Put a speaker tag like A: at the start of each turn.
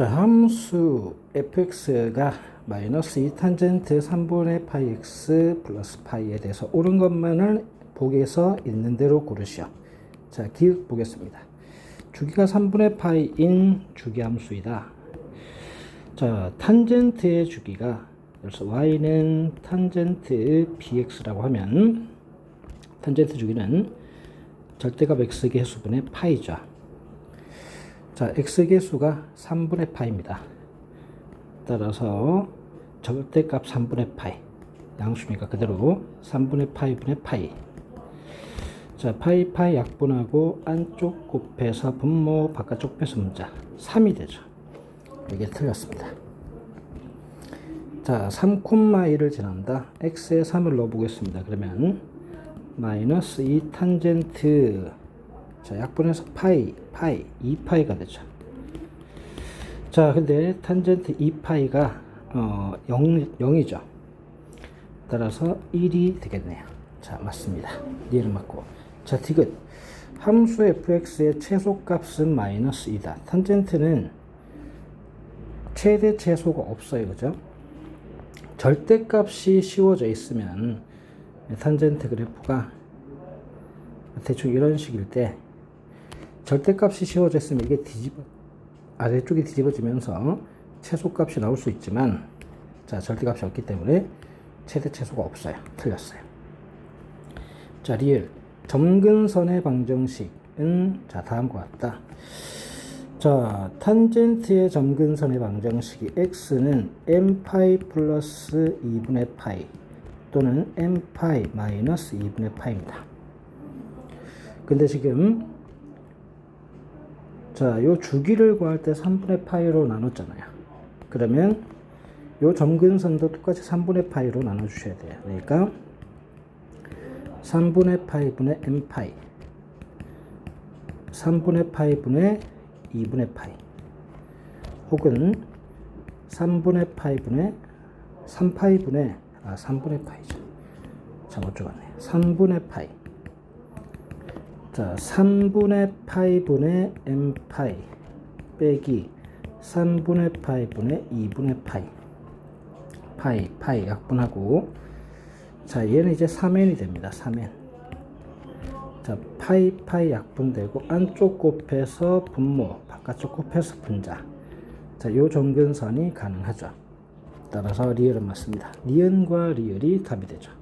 A: 자, 함수 fx가 마이너스 2 탄젠트 3분의 파이 x 플러스 파이에 대해서 옳은 것만을 보기에서 있는 대로 고르시오. 자, 기억 보겠습니다. 주기가 3분의 파이인 주기함수이다. 자, 탄젠트의 주기가 그래서 y는 탄젠트 bx라고 하면 탄젠트 주기는 절대값 x계수분의 파이죠. 자, x계수가 3분의 파입니다. 따라서 절대값 3분의 파이. 양수니까 그대로 3분의 파이 분의 파이. 자, 파이 파이 약분하고 안쪽 곱해서 분모 바깥쪽 빼서 문자 3이 되죠. 이게 틀렸습니다. 자, 3콤마2를 지난다. x에 3을 넣어보겠습니다. 그러면 마이너스 2 탄젠트 자, 약분해서 파이, 파이, 2파이가 되죠. 자, 근데 탄젠트 2파이가 어, 0, 0이죠. 따라서 1이 되겠네요. 자, 맞습니다. 얘를 맞고. 자, 디귿. 함수 fx의 최소값은 마이너스 2다. 탄젠트는 최대 최소가 없어요. 그죠? 절대값이 씌워져 있으면 탄젠트 그래프가 대충 이런 식일 때 절대값이 씌워져 있으면 이게 뒤집어 아래쪽이 뒤집어지면서 최소값이 나올 수 있지만 자 절대값이 없기 때문에 최대 최소가 없어요. 틀렸어요. 자 리을 점근선의 방정식은 자 다음과 같다. 자 탄젠트의 점근선의 방정식이 x는 m파이 플러스 2분의 파이 또는 m파이 마이너스 2분의 파입니다. 근데 지금 자, 요 주기를 구할 때 3분의 파이로 나눴잖아요. 그러면 요 점근선도 똑같이 3분의 파이로 나눠 주셔야 돼요. 그러니까 3분의 파이분의 m 파이 3분의 파이분의 2분의 파이 혹은 3분의 파이분의 3파이분의 아 3분의 파이죠. 잘못 적었네요. 3분의 파이 자, 3분의 파이분의 m 파이 빼기 3분의 파이분의 2분의 파이. 파이 파이 약분하고. 자 얘는 이제 3n이 됩니다 3n 자 파이 파이 약분되고 안쪽 곱해서 분모 바깥쪽 곱해서 분자. 자요 점근선이 가능하죠. 따라서 리을은 맞습니다. 니은과 리을이 답이 되죠